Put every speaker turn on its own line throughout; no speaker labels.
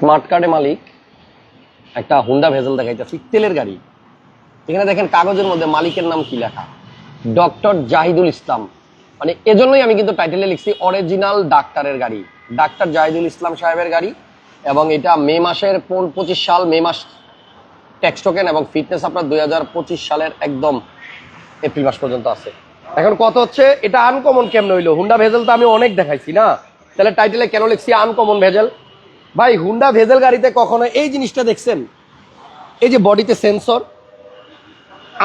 Smart কার্ডে মালিক, একটা Honda bezel দেখাইতেছি, তেলের গাড়ি। এখানে দেখেন কাগজের মধ্যে মালিকের নাম কি লেখা? ডক্টর জাহিদুল ইসলাম। মানে এজন্যই আমি কিন্তু টাইটেলে লিখছি অরিজিনাল ডাক্তারের গাড়ি। ডাক্তার জাহিদুল ইসলাম সাহেবের গাড়ি এবং এটা মে মাসের পঁচিশ সাল, মে মাস ট্যাক্স টোকেন এবং ফিটনেস আপনার দুই হাজার পঁচিশ সালের একদম এপ্রিল মাস পর্যন্ত আছে। এখন কত হচ্ছে? এটা আনকমন কেমন হইল? হুন্ডা ভেজেল তো আমি অনেক দেখাইছি না? তাহলে টাইটেলে কেন লিখছি আনকমন ভেজেল? ভাই হুন্ডা ভেজেল গাড়িতে কখনো এই জিনিসটা দেখছেন? এই যে বডিতে সেন্সর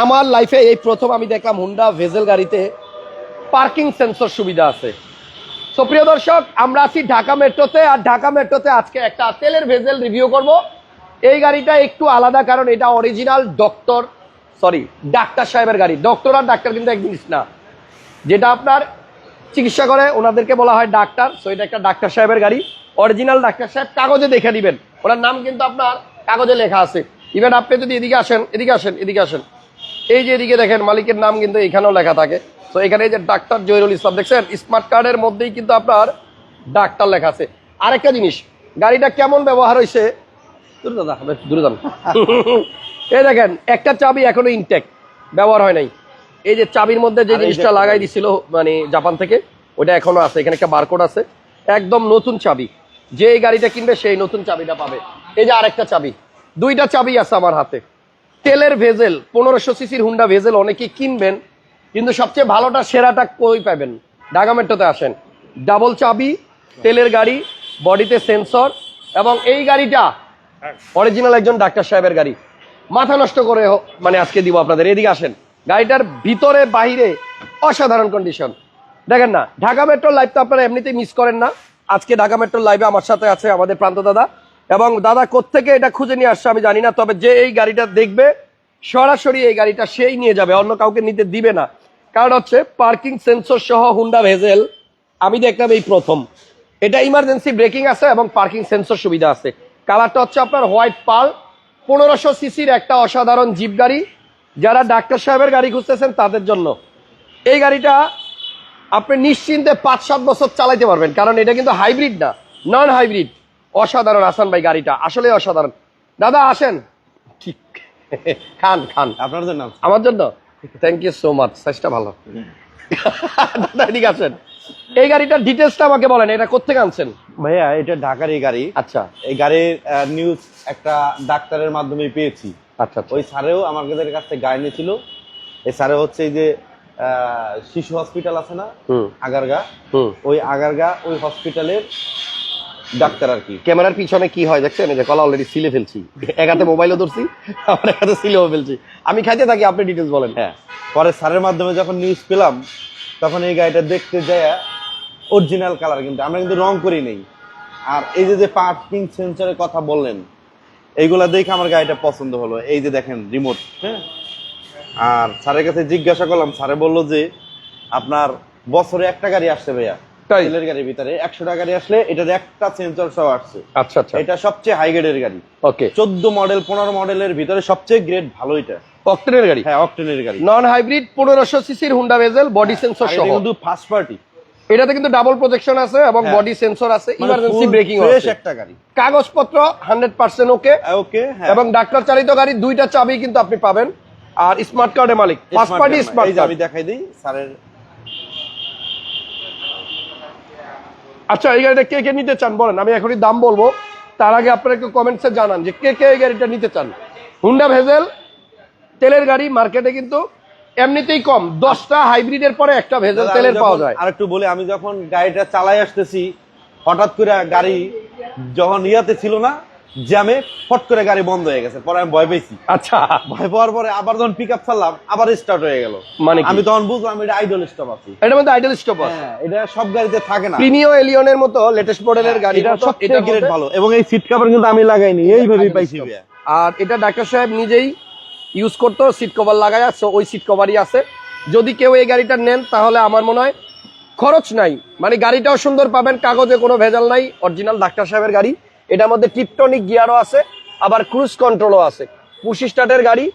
আমার লাইফে এই প্রথম আমি দেখলাম হুন্ডা ভেজেল গাড়িতে পার্কিং সেন্সর সুবিধা আছে। তো প্রিয় দর্শক, আমরা আছি ঢাকা মেট্রোতে, আর ঢাকা মেট্রোতে আজকে একটা তেলের ভেজেল রিভিউ করব। এই গাড়িটা একটু আলাদা, কারণ এটা অরিজিনাল ডক্টর সরি ডাক্তার সাহেবের গাড়ি। ডক্টর আর ডাক্তার কিন্তু এক জিনিস না। যেটা আপনার চিকিৎসা করে, ওনাদেরকে বলা হয় ডাক্তার। সো এটা একটা ডাক্তার সাহেবের গাড়ি। অরিজিনাল ডাক্তার সাহেব কাগজে দেখে দিবেন ওনার নাম কিন্তু আপনার কাগজে লেখা আছে। ইভেন আপনি যদি এদিকে আসেন এদিকে আসেন এদিকে আসেন। এই যে এদিকে দেখেন মালিকের নাম কিন্তু এখানেও লেখা থাকে। তো এখানে এই যে ডাক্তার জহিরুল ইসলাম দেখছেন? স্মার্ট কার্ডের মধ্যেই কিন্তু আপনার ডাক্তার লেখা আছে। আরেকটা জিনিস গাড়িটা কেমন ব্যবহার হয়েছে? দূরে দাদা দূরে যান। এই দেখেন একটা চাবি এখনও ইনটেক ব্যবহার হয় নাই। এই যে চাবির মধ্যে যে জিনিসটা লাগাই দিছিল মানে জাপান থেকে ওটা এখনও আছে এখানে একটা বারকোড আছে। একদম নতুন চাবি। যে এই গাড়িটা কিনবে, সেই নতুন চাবিটা পাবে। এই যে আরেকটা চাবি। দুইটা চাবি আছে আমার হাতে। তেলের ভেজেল, পনেরোশো সিসির হুন্ডা ভেজেল অনেকেই কিনবেন, কিন্তু সবচেয়ে ভালোটা, সেরাটা কই পাবেন? ঢাকা মেট্রোতে আসেন। ডাবল চাবি, তেলের গাড়ি, বডিতে সেন্সর, এবং এই গাড়িটা অরিজিনাল একজন ডাক্তার সাহেবের গাড়ি। মাথা নষ্ট করে মানে আজকে দিব আপনাদের। এদিকে আসেন। গাড়িটার ভিতরে বাইরে অসাধারণ কন্ডিশন দেখেন না, ঢাকা মেট্রো লাইফ তো আপনারা এমনিতেই মিস করেন না। আজকে ঢাকা মেট্রো লাইভে আমার সাথে আছে আমাদের প্রান্ত দাদা। এবং দাদা কোত্থেকে এটা খুঁজে নিয়ে আসছে আমি জানি না, তবে যে এই গাড়িটা দেখবে, সরাসরি এই গাড়িটা সেই নিয়ে যাবে, অন্য কাউকে নিতে দিবে না। কারণ হচ্ছে পার্কিং সেন্সর সহ হুন্ডা ভেজেল, আমি দেখলাম এই প্রথম। এটা ইমার্জেন্সি ব্রেকিং আছে এবং পার্কিং সেন্সর সুবিধা আছে। কালারটা হচ্ছে আপনার হোয়াইট পাল পনেরোশো সিসির একটা অসাধারণ জিপ গাড়ি। যারা ডাক্তার সাহেবের গাড়ি খুঁজতেছেন তাদের জন্য। এই গাড়িটা আপনি নিশ্চিন্তে পাঁচ সাত বছর চালাইতে পারবেন কারণ এটা কিন্তু হাইব্রিড না নন হাইব্রিড অসাধারণ আসান ভাই গাড়িটা আসলে অসাধারণ। দাদা আসেন। ঠিক। খান খান।
আপনাদের নাম
আমার জন্য? থ্যাংক ইউ সো মাচ সাইজটা ভালো। দাদা এদিকে আসেন। এই গাড়িটার ডিটেলসটা আমাকে বলেন এটা কোথেকে আনছেন?
ভাইয়া এটা ঢাকার এই গাড়ি।
আচ্ছা।
এই গাড়ির নিউজ একটা ডাক্তারের মাধ্যমে পেয়েছি।
আচ্ছা আচ্ছা।
ওই স্যারেও আমাদের কাছ থেকে গাড়ি নিয়েছিল। এই স্যারে হচ্ছে এই যে শিশু হসপিটাল আছে না? আগারগা। ওই আগারগা ওই হসপিটালের ডাক্তার আর কি।
ক্যামেরার পিছনে কি হয় দেখছেন? যে কলা অলরেডি সিলে ফেলছি। এক হাতে মোবাইলও ধরছি আমার এক হাতে সিলেও ফেলছি। আমি খাইতে থাকি আপনি ডিটেলস বলেন।
হ্যাঁ। পরে স্যারের মাধ্যমে যখন নিউজ পেলাম তখন এই গাড়িটা দেখতে যায় অরিজিনাল কালার কিন্তু আমরা কিন্তু রং করি নেই। আর এই যে যে পার্কিং সেন্সরের কথা বললেন এইগুলা দেখে আমার গাড়িটা পছন্দ হলো। এই যে দেখেন রিমোট হ্যাঁ? আর স্যারের কাছে জিজ্ঞাসা করলাম স্যারে বলল যে আপনার বছরে একটা গাড়ি আসছে ভাইয়া।
তাই?
তেলের গাড়ির ভিতরে একশোটা গাড়ি আসলে এটার একটা সেন্সর সহ আসছে।
আচ্ছা আচ্ছা।
এটা সবচেয়ে হাই গ্রেডের গাড়ি।
ওকে
চোদ্দ মডেল পনেরো মডেলের ভিতরে সবচেয়ে গ্রেড ভালো এটা।
অক্টেনের গাড়ি?
হ্যাঁ অকটেনের গাড়ি।
নন হাইব্রিড পনেরোশো সিসির হুন্ডা ভেজেল বডি সেন্সর সহ।
কিন্তু ফার্স্ট পার্টি
এটাতে কিন্তু ডাবল আছে এবং
হ্যাঁ।
বডি সেন্সর আছে ইমার্জেন্সি ব্রেকিং আছে।
একটা গাড়ি।
কাগজপত্র হান্ড্রেড পার্সেন্ট ওকে
ওকে হ্যাঁ।
এবং ডাক্তার চালিত গাড়ি দুইটা চাবি কিন্তু আপনি পাবেন। আর স্মার্ট কার্ডের মালিক। ফার্স্ট পার্টি স্মার্ট
যে আমি দেখাই দিই স্যারের
আচ্ছা এই গাড়িটা কে কে নিতে চান বলেন? আমি এখনই দাম বলব। তার আগে আপনারা একটু কমেন্টসে জানান যে কে কে এই গাড়িটা নিতে চান। হুন্ডা ভেজেল তেলের গাড়ি মার্কেটে কিন্তু এমনিতেই কম। দশটা হাইব্রিডের পরে একটা ভেজেল তেলের পাওয়া যায়।
আরেকটু বলি আমি যখন গাড়িটা চালাই আসতেছি হঠাৎ করে গাড়ি যখন ইয়াতে ছিল না জ্যামে ফট করে গাড়ি বন্ধ হয়ে গেছে পরে আমি ভয় পেয়েছি।
আচ্ছা।
ভয় পাওয়ার পরে আবার যখন পিক আপ ছাড়লাম আবার স্টার্ট হয়ে গেল।
মানে
আমি তখন বুঝলাম এটা আইডল স্টপ আছে।
এটার মধ্যে আইডল স্টপার
হ্যাঁ এটা সব গাড়িতে থাকে না।
প্রিমিও এলিয়নের মতো লেটেস্ট মডেলের গাড়ি
এটা সবচেয়ে গ্রেড ভালো। এবং এই সিট কভার কিন্তু আমি লাগাইনি এইভাবেই পাইছি
আর এটা ডাক্তার সাহেব নিজেই ইউজ করতো সিট কভার লাগায় সো ওই সিট কভারই আছে। যদি কেউ এই গাড়িটা নেন তাহলে আমার মনে হয় খরচ নাই। মানে গাড়িটাও সুন্দর পাবেন কাগজে কোনো ভেজাল নাই অরিজিনাল ডাক্তার সাহেবের গাড়ি। এটার মধ্যে টিপটনিক গিয়ারও আছে আবার ক্রুজ কন্ট্রোলও আছে। পুশি স্টার্টের গাড়ি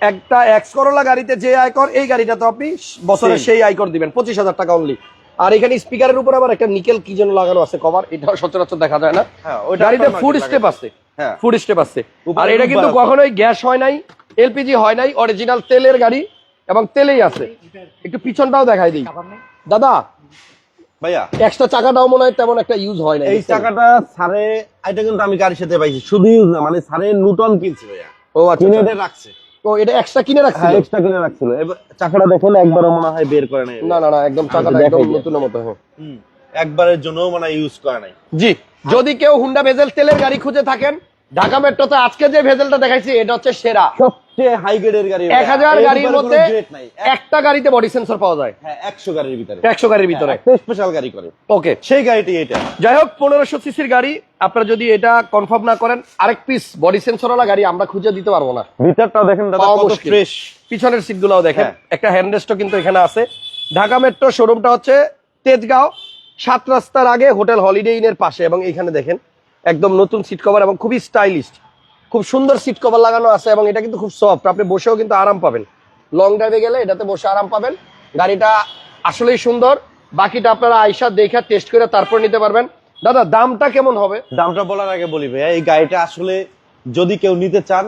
একটা এক্স করোলা গাড়িতে যে আয়কর এই গাড়িটা তো আপনি বছরে. সেই আয়কর দিবেন পঁচিশ হাজার টাকা অনলি আর এখানে স্পিকারের উপর আবার একটা নিকেল কি যেন লাগানো আছে কভার এটাও সচরাচর দেখা যায় না।
হ্যাঁ, ওইটা
গাড়িতে ফুড স্টেপ আছে।
হ্যাঁ।
ফুড স্টেপ আছে। আর এটা কিন্তু কখনোই গ্যাস হয় নাই এলপিজি হয় নাই অরিজিনাল তেলের গাড়ি এবং তেলেই আছে। একটু পিছনটাও দেখাই দিই। দাদা
ভাইয়া
এক্সট্রা চাকাটাও মনে হয় তেমন একটা ইউজ হয় না
এই চাকাটা সারে এটা কিন্তু আমি গাড়ির সাথে পাইছি শুধু ইউজ না মানে সারে নূতন কিনছে ভাইয়া।
ও আচ্ছা
কিনে
আচ্ছা।
রাখছে।
ও এটা এক্সট্রা কিনে রাখছিল?
হ্যাঁ এক্সট্রা কিনে রাখছিল। এবার চাকাটা দেখেন একবারও মনে হয় বের করে নাই।
না না না একদম চাকাটা একদম
দিই।
নতুনের মতো হ্যাঁ।
একবারের জন্য মানে ইউজ করে নাই।
জি যদি কেউ হুন্ডা ভেজেল তেলের গাড়ি খুঁজে থাকেন ঢাকা মেট্রোতে আজকে যে ভেজেলটা দেখাইছি এটা হচ্ছে সেরা।
সবচেয়ে হাই গ্রেডের গাড়ি
এক হাজার
এর
গাড়ির মধ্যে একটা গাড়িতে বডি সেন্সর পাওয়া যায়।
হ্যাঁ একশো গাড়ির ভিতরে।
একশো গাড়ির ভিতরে।
স্পেশাল গাড়ি করে।
ওকে
সেই গাড়িটি এটা।
যাই হোক পনেরোশো সিসির গাড়ি আপনারা যদি এটা কনফার্ম না করেন আরেক পিস বডি সেন্সরওয়ালা গাড়ি আমরা খুঁজে দিতে পারব না।
ভিতরটা দেখেন দাদা কত ফ্রেশ
পিছনের সিটগুলোও দেখেন।
হ্যাঁ।
একটা হ্যান্ডরেস্টও কিন্তু এখানে আছে। ঢাকা মেট্রো শোরুমটা হচ্ছে তেজগাঁও সাত রাস্তার আগে হোটেল হলিডে ইনের পাশে এবং এখানে দেখেন একদম নতুন সিট কভার এবং খুবই স্টাইলিশ খুব সুন্দর সিট কভার লাগানো আছে এবং এটা কিন্তু খুব সফট আপনি বসেও কিন্তু আরাম পাবেন। লং ড্রাইভে গেলে এটাতে বসে আরাম পাবেন। গাড়িটা আসলেই সুন্দর। বাকিটা আপনারা আইসা দেখা টেস্ট করে তারপর নিতে পারবেন। দাদা দামটা কেমন হবে?
দামটা বলার আগে বলি ভাইয়া এই গাড়িটা আসলে যদি কেউ নিতে চান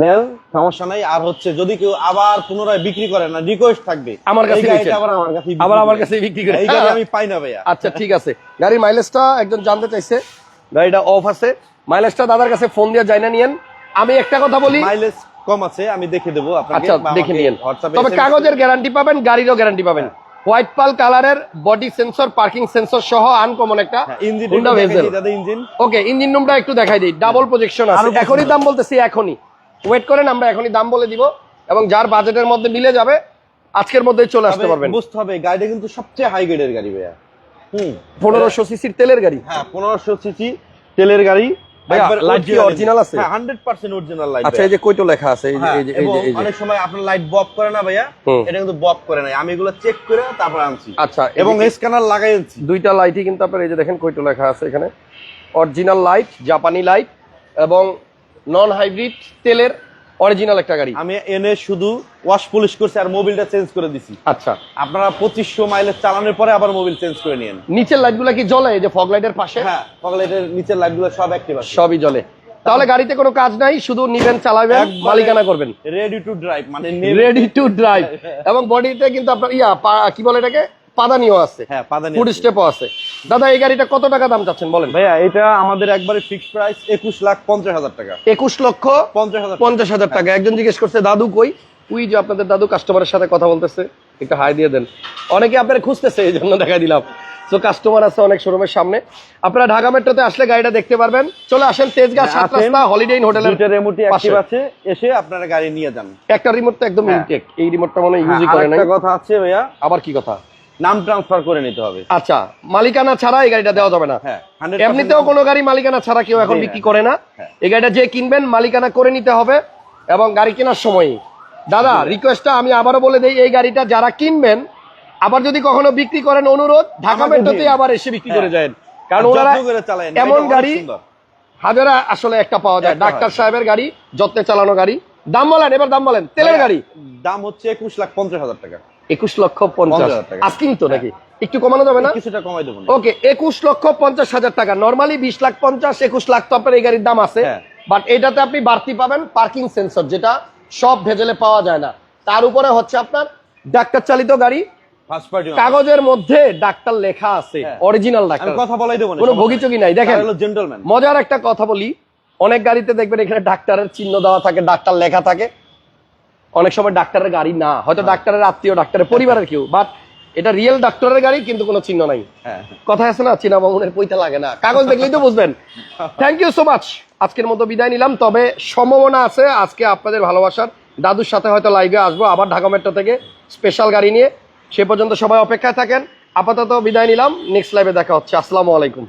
নেন সমস্যা নাই। আর হচ্ছে যদি কেউ আবার পুনরায় বিক্রি করে না রিকোয়েস্ট থাকবে
আমার কাছে।
আবার আমার কাছে
আবার আমার কাছে বিক্রি করে।
এই গাড়ি আমি পাই না ভাইয়া।
আচ্ছা ঠিক আছে। গাড়ির মাইলেজটা একজন জানতে চাইছে। গাড়িটা অফ আছে। মাইলেজটা দাদার কাছে ফোন দিয়ে যাই না নিয়েন। আমি একটা কথা বলি।
মাইলেজ কম আছে আমি দেখে দেবো
আচ্ছা দেখে নিয়েন। তবে কাগজের গ্যারান্টি পাবেন গাড়িরও গ্যারান্টি পাবেন। হোয়াইট পাল কালারের বডি সেন্সর পার্কিং সেন্সর সহ আনকমন একটা
হ্যাঁ, ইঞ্জিন
ওকে ইঞ্জিন রুমটা একটু দেখাই দিই। ডাবল প্রজেকশন আছে। এখনই দাম বলতেছি এখনই। ওয়েট করেন আমরা এখনই দাম বলে দিব। এবং যার বাজেটের মধ্যে মিলে যাবে আজকের মধ্যেই চলে আসতে পারবেন।
বুঝতে হবে গাড়িটা কিন্তু সবচেয়ে হাই গ্রেডের গাড়ি ভাইয়া।
পনেরোশো সিসির তেলের গাড়ি?
হ্যাঁ পনেরোশো সিসি তেলের গাড়ি।
কি আছে?
হ্যাঁ পার্সেন্ট অরিজিনাল লাইট
আচ্ছা এই যে কইটো লেখা আছে এই যে এই যে এই যে
অনেক সময় আপনার লাইট করে না ভাইয়া এটা কিন্তু করে আমি এগুলো চেক করে তারপর আনছি।
আচ্ছা
এবং স্ক্যানার লাগাইছি
দুইটা লাইটই কিন্তু আপনার এই যে দেখেন কইটো লেখা আছে এখানে। অরিজিনাল লাইট জাপানি লাইট এবং নন হাইব্রিড তেলের অরিজিনাল একটা গাড়ি।
আমি এনে শুধু ওয়াশ পলিশ করছি আর মোবিলটা চেঞ্জ করে দিছি।
আচ্ছা।
আপনারা পঁচিশশো মাইলের চালানোর পরে আবার মোবিল চেঞ্জ করে নিয়েন।
নিচের লাইটগুলো কি জ্বলে? এই যে ফগ লাইটের পাশে?
হ্যাঁ পকেটের নিচের লাইটগুলো সব অ্যাক্টিভ আছে।
সবই জ্বলে। তাহলে গাড়িতে কোনো কাজ নাই শুধু নিবেন চালাবেন মালিকানা করবেন।
রেডি টু ড্রাইভ মানে
রেডি টু ড্রাইভ এবং বডিতে কিন্তু আপনার ইয়া কি বলে এটাকে? পাদানিও আছে।
হ্যাঁ পাদানি
ফুড স্টেপও আছে। দাদা এই গাড়িটা কত টাকা দাম চাচ্ছেন বলেন?
ভাইয়া এটা আমাদের একবারে ফিক্স প্রাইস একুশ লাখ পঞ্চাশ হাজার টাকা।
একুশ লক্ষ
পঞ্চাশ হাজার
পঞ্চাশ হাজার টাকা। একজন জিজ্ঞেস করছে দাদু কই? উই যে আপনাদের দাদু কাস্টমারের সাথে কথা বলতেছে। একটু হাই দিয়ে দেন। অনেকে আপনারা খুঁজতেছে এই জন্য দিলাম। তো কাস্টমার আছে অনেক শোরুমের সামনে। আপনারা ঢাকা মেট্রোতে আসলে গাড়িটা দেখতে পারবেন। চলে আসেন তেজগাঁ সাত
আসেন।
রাস্তা হলিডে ইন হোটেলের
অ্যাক্টিভ আছে। এসে আপনারা গাড়ি নিয়ে যান।
একটা রিমোট তো একদম
হ্যাঁ।
ইনটেক এই রিমোটটা মনে ইউজই
হ্যাঁ,
করে নাই।
আরেকটা কথা আছে ভাইয়া।
আবার কি কথা?
নাম ট্রান্সফার করে নিতে হবে।
আচ্ছা মালিকানা ছাড়া এই গাড়িটা দেওয়া যাবে না।
হ্যাঁ 100%
এমনিতেও কোনো গাড়ি মালিকানা ছাড়া কেউ এখন বিক্রি করে না।
হ্যাঁ।
এই গাড়িটা যে কিনবেন মালিকানা করে নিতে হবে এবং গাড়ি কেনার সময়। দাদা রিকোয়েস্টটা আমি আবারও বলে দেই এই গাড়িটা যারা কিনবেন আবার যদি কখনো বিক্রি করেন অনুরোধ ঢাকা মেট্রোতে আবার এসে বিক্রি করে
হ্যাঁ।
যায় কারণ ওনারা এমন গাড়ি। হাজারা আসলে একটা পাওয়া যায়। ডাক্তার সাহেবের গাড়ি যত্নে চালানো গাড়ি। দাম বলেন এবার দাম বলেন। তেলের গাড়ি?
দাম হচ্ছে একুশ লাখ পঞ্চাশ হাজার টাকা।
একুশ লক্ষ পঞ্চাশ।
50,000 টাকা।
আস্কিং তো নাকি? একটু কমানো যাবে না?
কিছুটা কমাই দেবো
ওকে একুশ লক্ষ পঞ্চাশ হাজার টাকা। নর্মালি বিশ লাখ পঞ্চাশ একুশ লাখ তো আপনার এই গাড়ির দাম আছে।
হ্যাঁ।
বাট এটাতে আপনি বাড়তি পাবেন পার্কিং সেন্সর যেটা সব ভেজেলে পাওয়া যায় না। তার উপরে হচ্ছে আপনার ডাক্তার চালিত গাড়ি। কাগজের মধ্যে ডাক্তার লেখা আছে
হ্যাঁ।
Original doctor.
কথা বলাই দেবো
কোনো ভোগিচোগি নাই। দেখেন
জেন্টলম্যান
মজার একটা কথা বলি। অনেক গাড়িতে দেখবেন এখানে ডাক্তারের চিহ্ন দেওয়া থাকে ডাক্তার লেখা থাকে। অনেক সময় ডাক্তারের গাড়ি না হয়তো ডাক্তারের আত্মীয় ডাক্তারের পরিবারের কেউ বাট এটা রিয়েল ডাক্তারের গাড়ি কিন্তু কোনো চিহ্ন নাই।
হ্যাঁ।
কথা আছে না চীনা বামুনের পইতে লাগে না। কাগজ দেখলেই তো বুঝবেন। থ্যাংক ইউ সো মাচ আজকের মতো বিদায় নিলাম তবে সম্ভাবনা আছে আজকে আপনাদের ভালোবাসার। দাদুর সাথে হয়তো লাইভে আসব আবার ঢাকা মেট্রো থেকে স্পেশাল গাড়ি নিয়ে। সে পর্যন্ত সবাই অপেক্ষায় থাকেন। আপাতত বিদায় নিলাম নেক্সট লাইভে দেখা হচ্ছে। আসসালামু আলাইকুম।